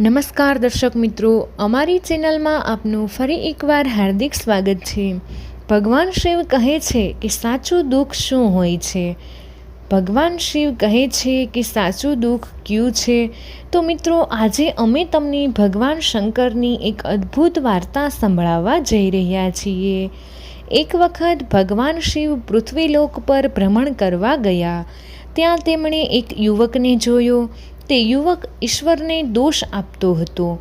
નમસ્કાર દર્શક મિત્રો, અમારી ચેનલમાં આપનું ફરી એકવાર હાર્દિક સ્વાગત છે. ભગવાન શિવ કહે છે કે સાચું દુઃખ શું હોય છે? ભગવાન શિવ કહે છે કે સાચું દુઃખ ક્યું છે? તો મિત્રો, આજે અમે તમને ભગવાન શંકરની એક અદ્ભુત વાર્તા સંભળાવવા જઈ રહ્યા છીએ. એક વખત ભગવાન શિવ પૃથ્વીલોક પર ભ્રમણ કરવા ગયા. ત્યાં તેમણે એક યુવકને જોયો. તે યુવક ઈશ્વરને દોષ આપતો હતો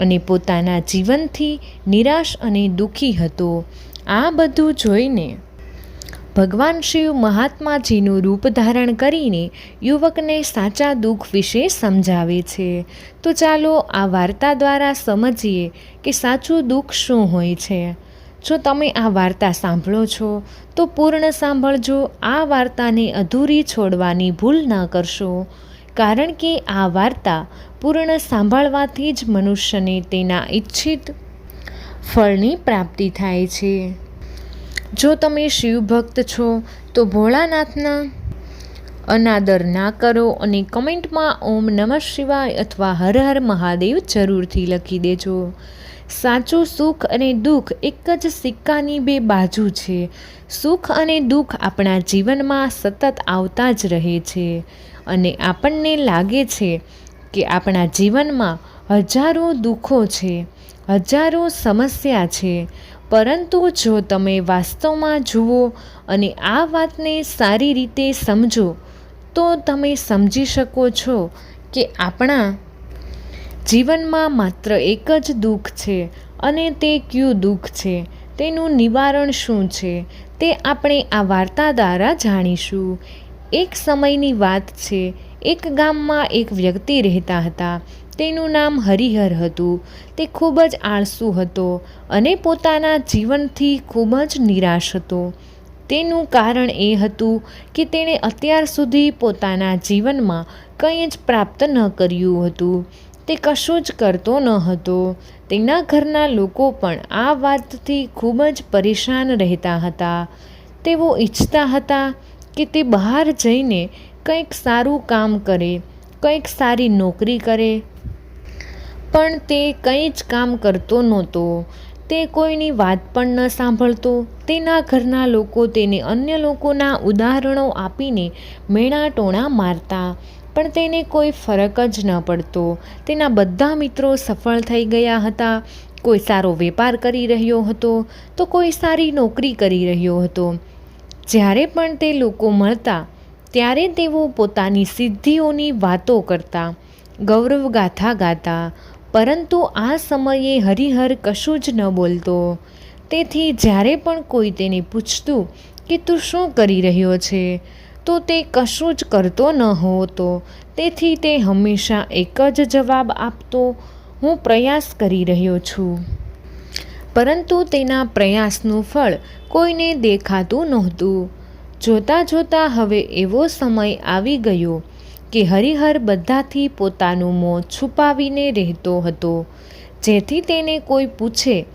અને પોતાના જીવનથી નિરાશ અને દુઃખી હતો. આ બધું જોઈને ભગવાન શિવ મહાત્માજીનું રૂપ ધારણ કરીને યુવકને સાચા દુઃખ વિશે સમજાવે છે. તો ચાલો આ વાર્તા દ્વારા સમજીએ કે સાચું દુઃખ શું હોય છે. જો તમે આ વાર્તા સાંભળો છો, તો પૂર્ણ સાંભળજો. આ વાર્તાને અધૂરી છોડવાની ભૂલ ન કરશો. કારણ કે આ વાર્તા પૂર્ણ સાંભળવાથી જ મનુષ્યને તેના ઈચ્છિત ફળની પ્રાપ્તિ થાય છે. જો તમે શિવભક્ત છો, તો ભોળાનાથના અનાદર ના કરો અને કમેન્ટમાં ઓમ નમઃ શિવાય અથવા હર હર મહાદેવ જરૂરથી લખી દેજો. સાચું સુખ અને દુઃખ એક જ સિક્કાની બે બાજુ છે. સુખ અને દુઃખ આપણા જીવનમાં સતત આવતા જ રહે છે. અને આપણને લાગે છે કે આપણા જીવનમાં હજારો દુઃખો છે, હજારો સમસ્યા છે. પરંતુ જો તમે વાસ્તવમાં જુઓ અને આ વાતને સારી રીતે સમજો, તો તમે સમજી શકો છો કે આપણા જીવનમાં માત્ર એક જ દુઃખ છે અને તે કયું દુઃખ છે, તેનું નિવારણ શું છે, તે આપણે આ વાર્તા દ્વારા જાણીશું. એક સમયની વાત છે, એક ગામમાં એક વ્યક્તિ રહેતા હતા. તેનું નામ હરિહર હતું. તે ખૂબ જ આળસુ હતો અને પોતાના જીવનથી ખૂબ જ નિરાશ હતો. તેનું કારણ એ હતું કે તેણે અત્યાર સુધી પોતાના જીવનમાં કંઈ જ પ્રાપ્ત ન કર્યું હતું. તે કશું જ કરતો ન હતો. તેના ઘરના લોકો પણ આ વાતથી ખૂબ જ પરેશાન રહેતા હતા. તેઓ ઈચ્છતા હતા કે તે બહાર જઈને કંઈક સારું કામ કરે, કંઈક સારી નોકરી કરે. પણ તે કંઈ જ કામ કરતો નહોતો. તે કોઈની વાત પણ ન સાંભળતો. તેના ઘરના લોકો તેને અન્ય લોકોના ઉદાહરણો આપીને મેણા ટોણા મારતા. પણ તેને કોઈ ફરક જ ન પડતો. તેના બધા મિત્રો સફળ થઈ ગયા હતા. કોઈ સારો વેપાર કરી રહ્યો હતો તો કોઈ સારી નોકરી કરી રહ્યો હતો. જ્યારે પણ તે લોકો મળતા, ત્યારે તેઓ પોતાની સિદ્ધિઓની વાતો કરતા ગૌરવ ગાથા ગાતા, પરંતુ આ સમયે હરિહર કશું જ ન બોલતો. તેથી જ્યારે પણ કોઈ તેને પૂછતું કે તું શું કરી રહ્યો છે? તો તે કશું જ કરતો ન હોતો. તેથી તે હંમેશા એક જ જવાબ આપતો, હું પ્રયાસ કરી રહ્યો છું. પરંતુ તેના પ્રયાસનું ફળ કોઈને દેખાતું નહોતું. જોતાં જોતાં હવે એવો સમય આવી ગયો કે હરિહર બધાથી પોતાનું મોં છુપાવીને રહેતો હતો. જેથી તેને કોઈ પૂછે,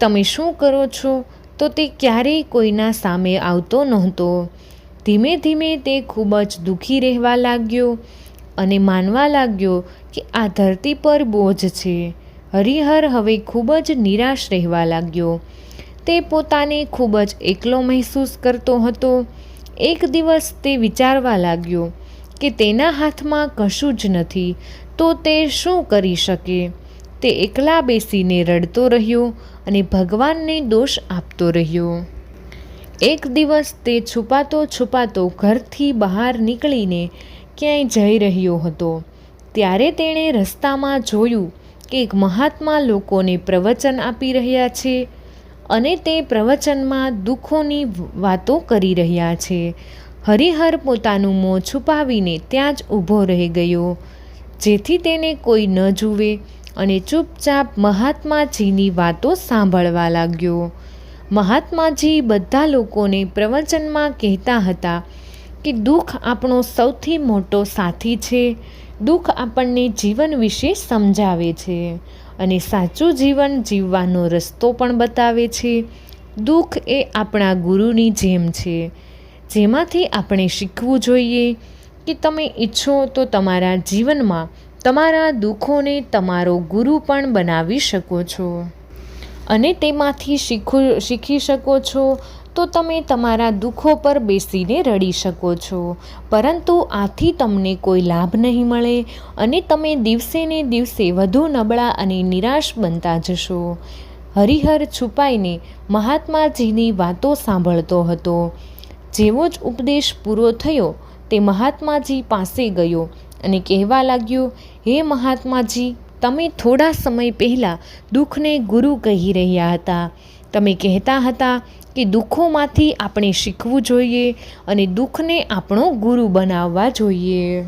તમે શું કરો છો? તો તે ક્યારેય કોઈના સામે આવતો નહોતો. ધીમે ધીમે તે ખૂબ જ દુઃખી રહેવા લાગ્યો અને માનવા લાગ્યો કે આ ધરતી પર બોજ છે. હરિહર હવે ખૂબ જ નિરાશ રહેવા લાગ્યો. તે પોતાને ખૂબ જ એકલો મહેસૂસ કરતો હતો. એક દિવસ તે વિચારવા લાગ્યો કે તેના હાથમાં કશું જ નથી, તો તે શું કરી શકે? તે એકલા બેસીને રડતો રહ્યો અને ભગવાનને દોષ આપતો રહ્યો. એક દિવસ તે છુપાતો છુપાતો ઘરથી બહાર નીકળીને ક્યાંય જઈ રહ્યો હતો. ત્યારે તેણે રસ્તામાં જોયું કે એક મહાત્મા લોકોને પ્રવચન આપી રહ્યા છે અને તે પ્રવચનમાં દુઃખોની વાતો કરી રહ્યા છે. હરિહર પોતાનું મોં છુપાવીને ત્યાં જ ઊભો રહી ગયો, જેથી તેને કોઈ ન જુએ અને ચૂપચાપ મહાત્માજીની વાતો સાંભળવા લાગ્યો. મહાત્માજી બધા લોકોને પ્રવચનમાં કહેતા હતા કે, દુઃખ આપણો સૌથી મોટો સાથી છે. દુઃખ આપણને જીવન વિશે સમજાવે છે અને સાચું જીવન જીવવાનો રસ્તો પણ બતાવે છે. દુઃખ એ આપણા ગુરુની જેમ છે. જેમાંથી આપણે શીખવું જોઈએ કે તમે ઈચ્છો તો તમારા જીવનમાં તમારા દુઃખોને તમારો ગુરુ પણ બનાવી શકો છો. અને તેમાંથી શીખો, શીખી શકો છો તો તમે તમારા દુઃખો પર બેસીને રડી શકો છો. પરંતુ આથી તમને કોઈ લાભ નહીં મળે અને તમે દિવસે ને દિવસે વધુ નબળા અને નિરાશ બનતા જશો. હરિહર છુપાઈને મહાત્માજીની વાતો સાંભળતો હતો. જેવો જ ઉપદેશ પૂરો થયો, તે મહાત્માજી પાસે ગયો અને કહેવા લાગ્યો, હે મહાત્માજી, તમે થોડા સમય પહેલાં દુઃખને ગુરુ કહી રહ્યા હતા. તમે કહેતા હતા કે દુઃખોમાંથી આપણે શીખવું જોઈએ અને દુઃખને આપણો ગુરુ બનાવવા જોઈએ.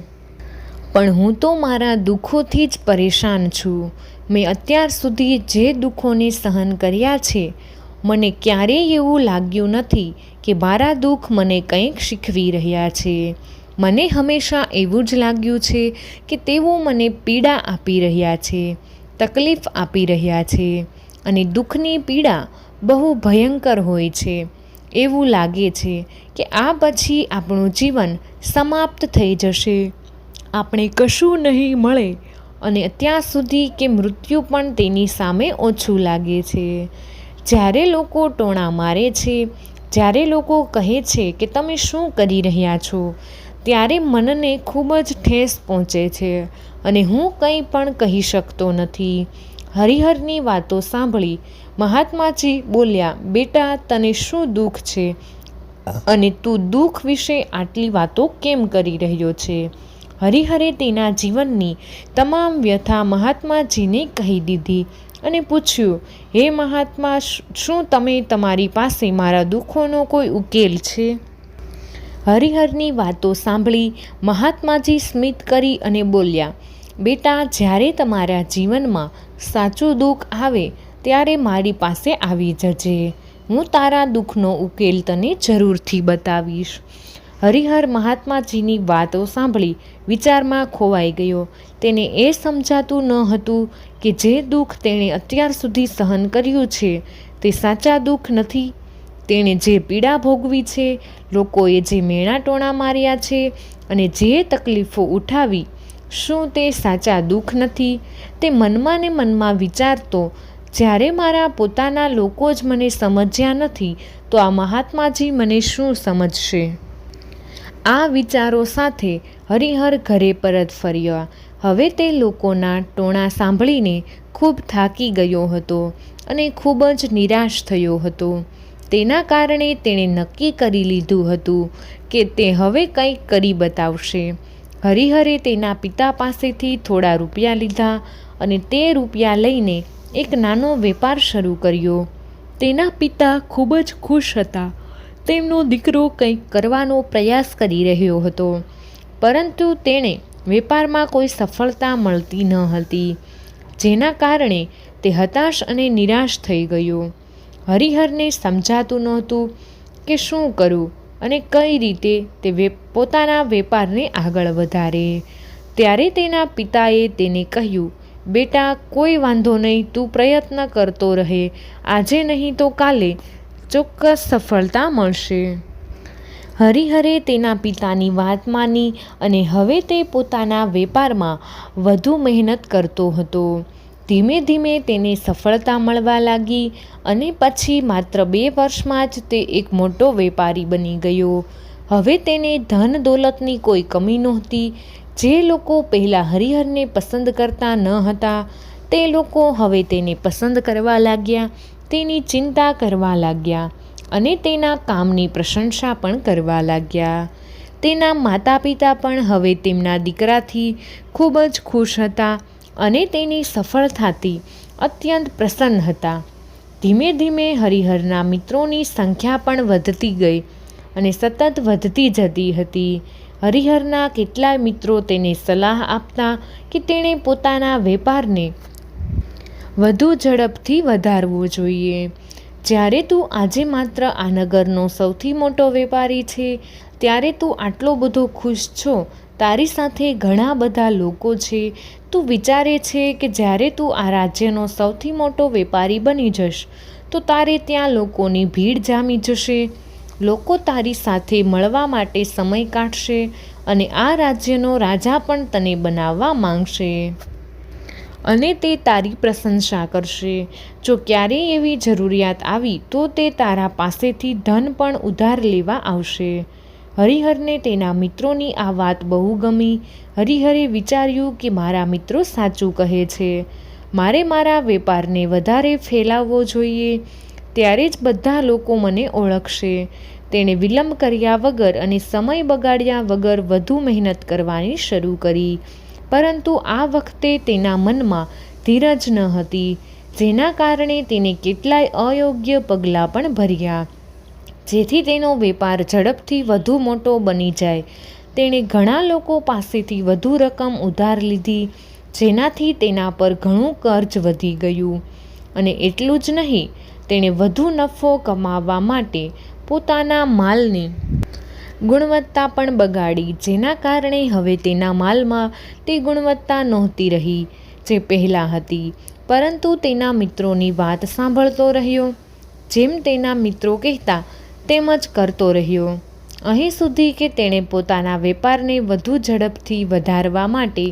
પણ હું તો મારા દુઃખોથી જ પરેશાન છું. મેં અત્યાર સુધી જે દુઃખોને સહન કર્યા છે, મને ક્યારેય એવું લાગ્યું નથી કે મારા દુઃખ મને કંઈક શીખવી રહ્યા છે. મને હંમેશા એવું જ લાગ્યું છે કે તેઓ મને પીડા આપી રહ્યા છે, તકલીફ આપી રહ્યા છે અને દુઃખની પીડા બહુ ભયંકર હોય છે. એવું લાગે છે કે આ પછી આપણું જીવન સમાપ્ત થઈ જશે. આપણે કશું નહીં મળે અને ત્યાં સુધી કે મૃત્યુ પણ તેની સામે ઓછું લાગે છે. જ્યારે લોકો ટોણા મારે છે, જ્યારે લોકો કહે છે કે તમે શું કરી રહ્યા છો, ત્યારે મનને ખૂબ જ ઠેસ પહોંચે છે અને હું કંઈ પણ કહી શકતો નથી. હરિહરની વાતો સાંભળી મહાત્માજી બોલ્યા, બેટા, તને શું દુઃખ છે? અને તું દુઃખ વિશે આટલી વાતો કેમ કરી રહ્યો છે? હરિહરે તેના જીવનની તમામ વ્યથા મહાત્માજીને કહી દીધી અને પૂછ્યું, હે મહાત્મા, શું તમે તમારી પાસે મારા દુઃખોનો કોઈ ઉકેલ છે હરિહરની વાતો સાંભળી મહાત્માજી સ્મિત કરી અને બોલ્યા, બેટા, જ્યારે તમારા જીવનમાં સાચું દુઃખ આવે ત્યારે મારી પાસે આવી જજે. હું તારા દુઃખનો ઉકેલ તને જરૂરથી બતાવીશ. હરિહર મહાત્માજીની વાતો સાંભળી વિચારમાં ખોવાઈ ગયો. તેને એ સમજાતું ન હતું કે જે દુઃખ તેણે અત્યાર સુધી સહન કર્યું છે, તે સાચા દુઃખ નથી. તેણે જે પીડા ભોગવી છે, લોકોએ જે મેણાટોણા માર્યા છે અને જે તકલીફો ઉઠાવી, શું તે સાચા દુઃખ નથી? તે મનમાં ને મનમાં વિચારતો જ્યારે મારા પોતાના લોકો જ મને સમજ્યા નથી, તો આ મહાત્માજી મને શું સમજશે? આ વિચારો સાથે હરિહર ઘરે પરત ફર્યા. હવે તે લોકોના ટોણા સાંભળીને ખૂબ થાકી ગયો હતો અને ખૂબ જ નિરાશ થયો હતો. તેના કારણે તેણે નક્કી કરી લીધું હતું કે તે હવે કંઈક કરી બતાવશે. હરિહરે તેના પિતા પાસેથી થોડા રૂપિયા લીધા અને તે રૂપિયા લઈને એક નાનો વેપાર શરૂ કર્યો. તેના પિતા ખૂબ જ ખુશ હતા. તેમનો દીકરો કંઈક કરવાનો પ્રયાસ કરી રહ્યો હતો. પરંતુ તેણે વેપારમાં કોઈ સફળતા મળતી ન હતી. જેના કારણે તે હતાશ અને નિરાશ થઈ ગયો. હરિહરને સમજાતું નહોતું કે શું કરું અને કઈ રીતે તે પોતાના વેપારને આગળ વધારે. ત્યારે તેના પિતાએ તેને કહ્યું બેટા, કોઈ વાંધો નહીં, તું પ્રયત્ન કરતો રહે. આજે નહીં તો કાલે ચોક્કસ સફળતા મળશે. હરિહરે તેના પિતાની વાત માની અને હવે તે પોતાના વેપારમાં વધુ મહેનત કરતો હતો. ધીમે ધીમે તેને સફળતા મળવા લાગી અને પછી માત્ર બે વર્ષમાં જ તે એક મોટો વેપારી બની ગયો. હવે તેને ધન દોલતની કોઈ કમી નહોતી. જે લોકો પહેલાં હરિહરને પસંદ કરતા ન હતા, તે લોકો હવે તેને પસંદ કરવા લાગ્યા, તેની ચિંતા કરવા લાગ્યા અને તેના કામની પ્રશંસા પણ કરવા લાગ્યા. તેના માતા પિતા પણ હવે તેમના દીકરાથી ખૂબ જ ખુશ હતા અને તેની સફળતાથી અત્યંત પ્રસન્ન હતા. ધીમે ધીમે હરિહરના મિત્રોની સંખ્યા પણ વધતી ગઈ અને સતત વધતી જતી હતી. હરિહરના કેટલાય મિત્રો તેને સલાહ આપતા કે તેણે પોતાના વેપારને વધુ ઝડપથી વધારવો જોઈએ. જ્યારે તું આજે માત્ર આ નગરનો સૌથી મોટો વેપારી છે, ત્યારે તું આટલો બધો ખુશ છો, તારી સાથે ઘણા બધા લોકો છે. તું વિચારે છે કે જ્યારે તું આ રાજ્યનો સૌથી મોટો વેપારી બની જશ, તો તારે ત્યાં લોકોની ભીડ જામી જશે. લોકો તારી સાથે મળવા માટે સમય કાઢશે અને આ રાજ્યનો રાજા પણ તને બનાવવા માંગશે. અને તે તારી પ્રશંસા કરશે. જો ક્યારેય એવી જરૂરિયાત આવી, તો તે તારા પાસેથી ધન પણ ઉધાર લેવા આવશે. હરિહરને તેના મિત્રોની આ વાત બહુ ગમી. હરિહરે વિચાર્યું કે મારા મિત્રો સાચું કહે છે. મારે મારા વેપારને વધારે ફેલાવવો જોઈએ. ત્યારે જ બધા લોકો મને ઓળખશે. તેણે વિલંબ કર્યા વગર અને સમય બગાડ્યા વગર વધુ મહેનત કરવાની શરૂ કરી. પરંતુ આ વખતે તેના મનમાં ધીરજ ન હતી, જેના કારણે તેને કેટલાય અયોગ્ય પગલાં પણ ભર્યા. જેથી તેનો વેપાર ઝડપથી વધુ મોટો બની જાય. તેણે ઘણા લોકો પાસેથી વધુ રકમ ઉધાર લીધી, જેનાથી તેના પર ઘણું કર્જ વધી ગયું. અને એટલું જ નહીં તેણે વધુ નફો કમાવવા માટે પોતાના માલની ગુણવત્તા પણ બગાડી, જેના કારણે હવે તેના માલમાં તે ગુણવત્તા નહોતી રહી જે પહેલાં હતી. પરંતુ તેના મિત્રોની વાત સાંભળતો રહ્યો, જેમ તેના મિત્રો કહેતા, તેમ જ કરતો રહ્યો. અહીં સુધી કે તેણે પોતાના વેપારને વધુ ઝડપથી વધારવા માટે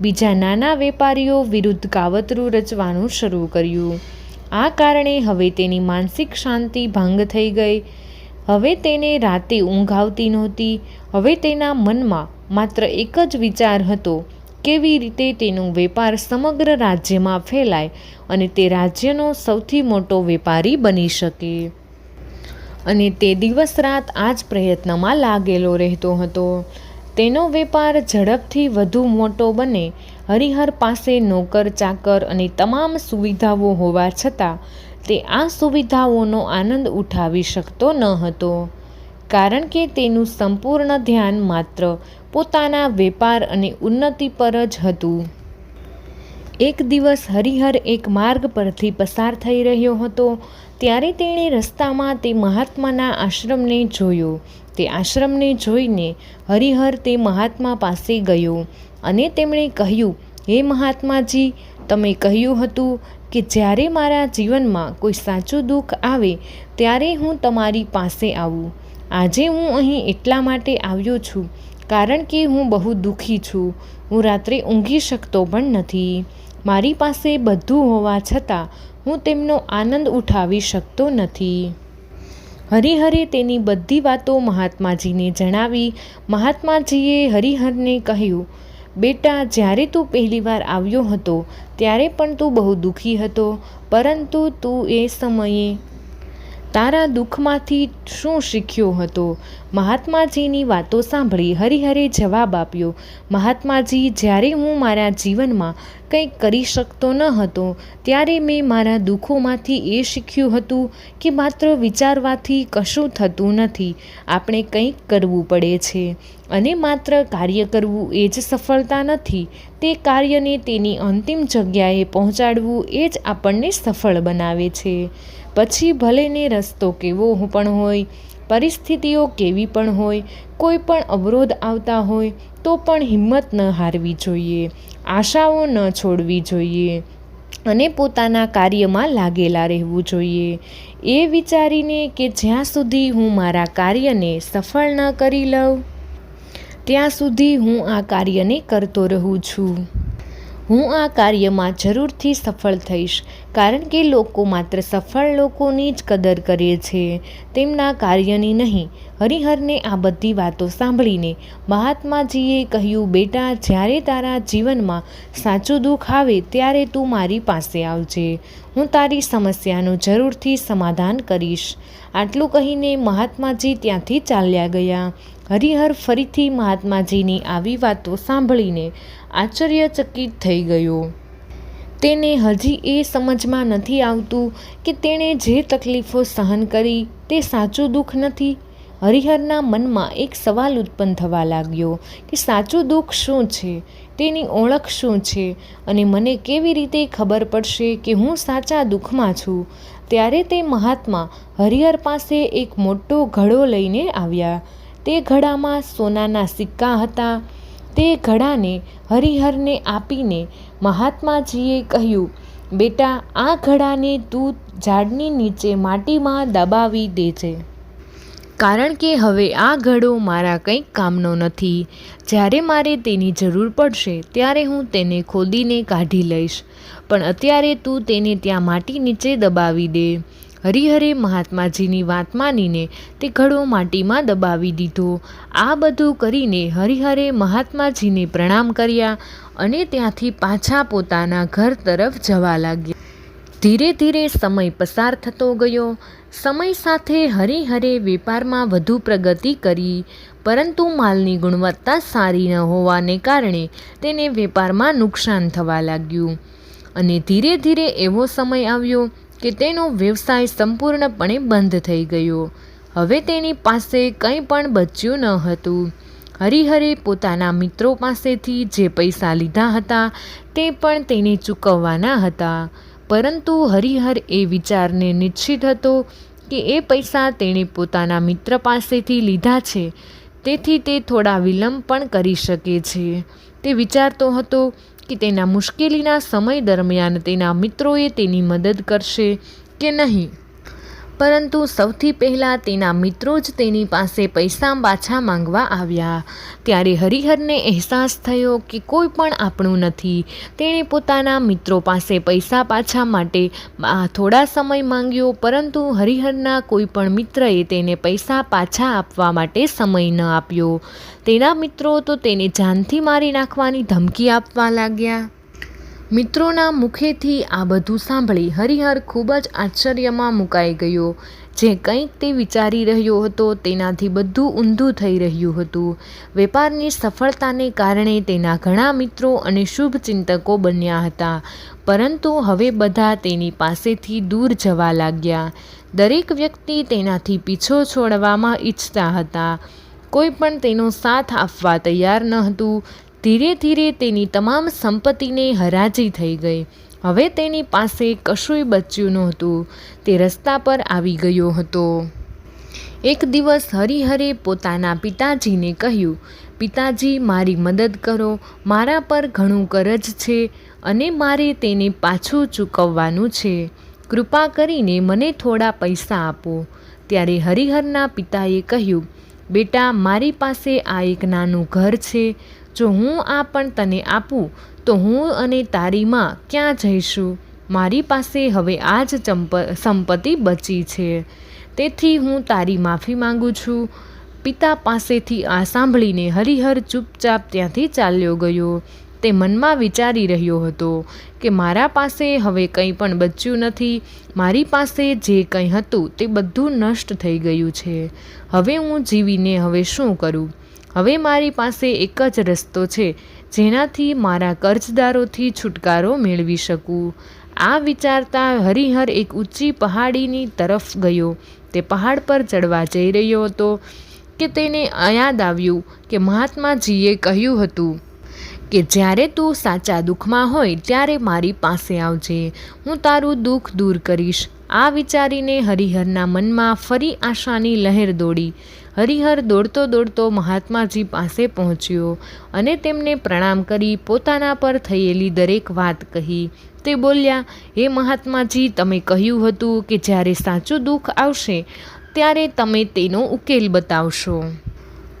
બીજા નાના વેપારીઓ વિરુદ્ધ કાવતરું રચવાનું શરૂ કર્યું. આ કારણે હવે તેની માનસિક શાંતિ ભંગ થઈ ગઈ. હવે તેને રાતે ઊંઘ આવતી નહોતી. હવે તેના મનમાં માત્ર એક જ વિચાર હતો, કેવી રીતે તેનો વેપાર સમગ્ર રાજ્યમાં ફેલાય અને તે રાજ્યનો સૌથી મોટો વેપારી બની શકે. અને તે દિવસ રાત આ જ પ્રયત્નમાં લાગેલો રહેતો હતો. તેનો વેપાર ઝડપથી વધુ મોટો બને. હરિહર પાસે નોકર, ચાકર અને તમામ સુવિધાઓ હોવા છતાં, તે આ સુવિધાઓનો આનંદ ઉઠાવી શકતો ન હતો. કારણ કે તેનું સંપૂર્ણ ધ્યાન માત્ર પોતાના વેપાર અને ઉન્નતિ પર જ હતું. એક દિવસ હરિહર એક માર્ગ પરથી પસાર થઈ રહ્યો હતો, ત્યારે તેણે રસ્તામાં તે મહાત્માના આશ્રમને જોયો. તે આશ્રમને જોઈને હરિહર તે મહાત્મા પાસે ગયો અને તેમણે કહ્યું, હે મહાત્માજી, તમે કહ્યું હતું કે જ્યારે મારા જીવનમાં કોઈ સાચું દુઃખ આવે ત્યારે હું તમારી પાસે આવું. આજે હું અહીં એટલા માટે આવ્યો છું કારણ કે હું બહુ દુઃખી છું. હું રાત્રે ઊંઘી શકતો પણ નથી. મારી પાસે બધું હોવા છતાં હું તેમનો આનંદ ઉઠાવી શકતો નથી. હરિહરે તેની બધી વાતો મહાત્માજીને જણાવી. મહાત્માજીએ હરિહરને કહ્યું, બેટા, જ્યારે તું પહેલીવાર આવ્યો હતો, ત્યારે પણ તું બહુ દુઃખી હતો, પરંતુ તું એ સમયે તારા દુઃખમાંથી શું શીખ્યો હતો? મહાત્માજીની વાતો સાંભળી હરિહરે જવાબ આપ્યો, મહાત્માજી, જ્યારે હું મારા જીવનમાં કંઈક કરી શકતો ન હતો, ત્યારે મેં મારા દુઃખોમાંથી એ શીખ્યું હતું કે માત્ર વિચારવાથી કશું થતું નથી. આપણે કંઈક કરવું પડે છે. અને માત્ર કાર્ય કરવું એ જ સફળતા નથી, તે કાર્યને તેની અંતિમ જગ્યાએ પહોંચાડવું એ જ આપણને સફળ બનાવે છે. પછી ભલેને રસ્તો કેવો પણ હોય, પરિસ્થિતિઓ કેવી પણ હોય, કોઈ પણ અવરોધ આવતા હોય, તો પણ હિંમત ન હારવી જોઈએ, આશાઓ ન છોડવી જોઈએ અને પોતાના કાર્યમાં લાગેલા રહેવું જોઈએ. એ વિચારીને કે જ્યાં સુધી હું મારા કાર્યને સફળ ન કરી લઉં ત્યાં સુધી હું આ કાર્યને કરતો રહું છું. હું આ કાર્યમાં જરૂરથી સફળ થઈશ, કારણ કે લોકો માત્ર સફળ લોકોની જ કદર કરે છે. તેમના કાર્યની નહીં, હરિહરને આ બધી વાતો સાંભળીને મહાત્માજીએ કહ્યું, બેટા, જ્યારે તારા જીવનમાં સાચું દુઃખ આવે, ત્યારે તું મારી પાસે આવજે. હું તારી સમસ્યાનું જરૂરથી સમાધાન કરીશ. આટલું કહીને મહાત્માજી ત્યાંથી ચાલ્યા ગયા. હરિહર ફરીથી મહાત્માજીની આવી વાતો સાંભળીને આશ્ચર્યચકિત થઈ ગયો. તેને હજી એ સમજમાં નથી આવતું કે તેણે જે તકલીફો સહન કરી તે સાચું દુઃખ નથી. હરિહરના મનમાં એક સવાલ ઉત્પન્ન થવા લાગ્યો કે સાચું દુઃખ શું છે? તેની ઓળખ શું છે? અને મને કેવી રીતે ખબર પડશે કે હું સાચા દુઃખમાં છું? ત્યારે તે મહાત્મા હરિહર પાસે એક મોટો ઘડો લઈને આવ્યા. તે ઘડામાં સોનાના સિક્કા હતા. તે ઘડાને હરિહરને આપીને મહાત્માજીએ કહ્યું, બેટા, આ ઘડાને તું ઝાડની નીચે માટીમાં દબાવી દેજે. કારણ કે હવે આ ઘડો મારા કંઈક કામનો નથી. જ્યારે મારે તેની જરૂર પડશે, ત્યારે હું તેને ખોદીને કાઢી લઈશ. પણ અત્યારે તું તેને ત્યાં માટી નીચે દબાવી દે. હરિહરે મહાત્માજીની વાત માનીને તે ઘડો માટીમાં દબાવી દીધો. આ બધું કરીને હરિહરે મહાત્માજીને પ્રણામ કર્યા અને ત્યાંથી પાછા પોતાના ઘર તરફ જવા લાગ્યા. ધીરે ધીરે સમય પસાર થતો ગયો. સમય સાથે હરિહરે વેપારમાં વધુ પ્રગતિ કરી, પરંતુ માલની ગુણવત્તા સારી ન હોવાને કારણે તેને વેપારમાં નુકસાન થવા લાગ્યું. અને ધીરે ધીરે એવો સમય આવ્યો કે તેનો વ્યવસાય સંપૂર્ણપણે બંધ થઈ ગયો. હવે તેની પાસે કંઈ પણ બચ્યું ન હતું. હરિહરે પોતાના મિત્રો પાસેથી જે પૈસા લીધા હતા તે પણ તેને ચૂકવવાના હતા. પરંતુ હરિહર એ વિચારને નિશ્ચિત હતો કે એ પૈસા તેણે પોતાના મિત્ર પાસેથી લીધા છે. તેથી તે થોડા વિલંબ પણ કરી શકે છે. તે વિચારતો હતો કે તેના મુશ્કેલીના સમય દરમિયાન તેના મિત્રોએ તેની મદદ કરશે કે નહીં? પરંતુ સૌથી પહેલાં તેના મિત્રો જ તેની પાસે પૈસા પાછા માંગવા આવ્યા. ત્યારે હરિહરને અહેસાસ થયો કે કોઈ પણ આપણું નથી. તેણે પોતાના મિત્રો પાસે પૈસા પાછા માટે થોડા સમય માંગ્યો, પરંતુ હરિહરના કોઈ પણ મિત્રએ તેને પૈસા પાછા આપવા માટે સમય ન આપ્યો. તેના મિત્રો તો તેને જાનથી મારી નાખવાની ધમકી આપવા લાગ્યા. મિત્રોના મુખેથી આ બધું સાંભળી હરિહર ખૂબ જ આશ્ચર્યમાં મુકાઈ ગયો. જે કંઈક તે વિચારી રહ્યો હતો તેનાથી બધું ઊંધું થઈ રહ્યું હતું. વેપારની સફળતાને કારણે તેના ઘણા મિત્રો અને શુભચિંતકો બન્યા હતા. પરંતુ હવે બધા તેની પાસેથી દૂર જવા લાગ્યા. દરેક વ્યક્તિ તેનાથી પીછો છોડવામાં ઈચ્છતા હતા. કોઈ પણ તેનો સાથ આપવા તૈયાર ન હતું ધીરે ધીરે તેની તમામ સંપત્તિને હરાજી થઈ ગઈ. હવે તેની પાસે કશુંય બચ્યું નહોતું. તે રસ્તા પર આવી ગયો હતો. એક દિવસ હરિહરે પોતાના પિતાજીને કહ્યું, પિતાજી, મારી મદદ કરો. મારા પર ઘણું કરજ છે અને મારે તેને પાછું ચૂકવવાનું છે. કૃપા કરીને મને થોડા પૈસા આપો. ત્યારે હરિહરના પિતાએ કહ્યું, બેટા, મારી પાસે આ એક નાનું ઘર છે. જો હું આ પણ તને આપું, તો હું અને તારી માં ક્યાં જઈશું? મારી પાસે હવે આ જ ચંપ, સંપત્તિ બચી છે. તેથી હું તારી માફી માંગુ છું. પિતા પાસેથી આ સાંભળીને હરિહર ચૂપચાપ ત્યાંથી ચાલ્યો ગયો. તે મનમાં વિચારી રહ્યો હતો કે મારા પાસે હવે કંઈ પણ બચ્યું નથી. મારી પાસે જે કંઈ હતું તે બધું નષ્ટ થઈ ગયું છે. હવે હું જીવીને હવે શું કરું? હવે મારી પાસે એક જ રસ્તો છે, જેનાથી મારા કર્જદારોથી છુટકારો મેળવી શકું. આ વિચારતા હરિહર એક ઊંચી પહાડીની તરફ ગયો. તે પહાડ પર ચડવા જઈ રહ્યો હતો કે તેને યાદ આવ્યું કે મહાત્માજીએ કહ્યું હતું કે, જ્યારે તું સાચા દુઃખમાં હોય, ત્યારે મારી પાસે આવજે. હું તારું દુઃખ દૂર કરીશ. આ વિચારીને હરિહરના મનમાં ફરી આશાની લહેર દોડી. હરિહર દોડતો દોડતો મહાત્માજી પાસે પહોંચ્યો અને તેમને પ્રણામ કરી પોતાના પર થયેલી દરેક વાત કહી. તે બોલ્યા, હે મહાત્માજી, તમે કહ્યું હતું કે જ્યારે સાચું દુઃખ આવશે, ત્યારે તમે તેનો ઉકેલ બતાવશો.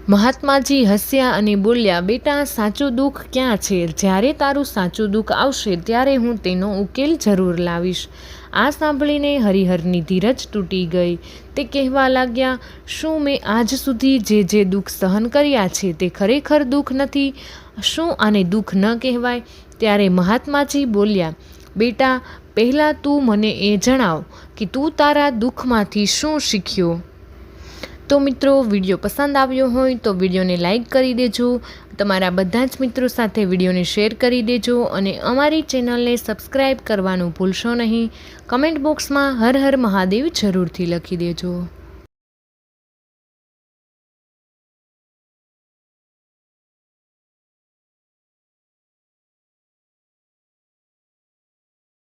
મહાત્માજી હસ્યા અને બોલ્યા, બેટા, સાચું દુઃખ ક્યાં છે? જ્યારે તારું સાચું દુઃખ આવશે, ત્યારે હું તેનો ઉકેલ જરૂર લાવીશ. આ સાંભળીને હરિહરની ધીરજ તૂટી ગઈ. તે કહેવા લાગ્યા, શું મેં આજ સુધી જે જે દુઃખ સહન કર્યા છે તે ખરેખર દુઃખ નથી? શું આને દુઃખ ન કહેવાય? ત્યારે મહાત્માજી બોલ્યા, બેટા, પહેલાં તું મને એ જણાવ કે તું તારા દુઃખમાંથી શું શીખ્યો? તો મિત્રો, વીડિયો પસંદ આવ્યો હોય તો વિડીયોને લાઇક કરી દેજો તમારા બધા જ મિત્રો સાથે વિડીયોને શેર કરી દેજો અને અમારી ચેનલને સબસ્ક્રાઈબ કરવાનું ભૂલશો નહીં. કમેન્ટ બોક્સમાં હર હર મહાદેવ જરૂરથી લખી દેજો.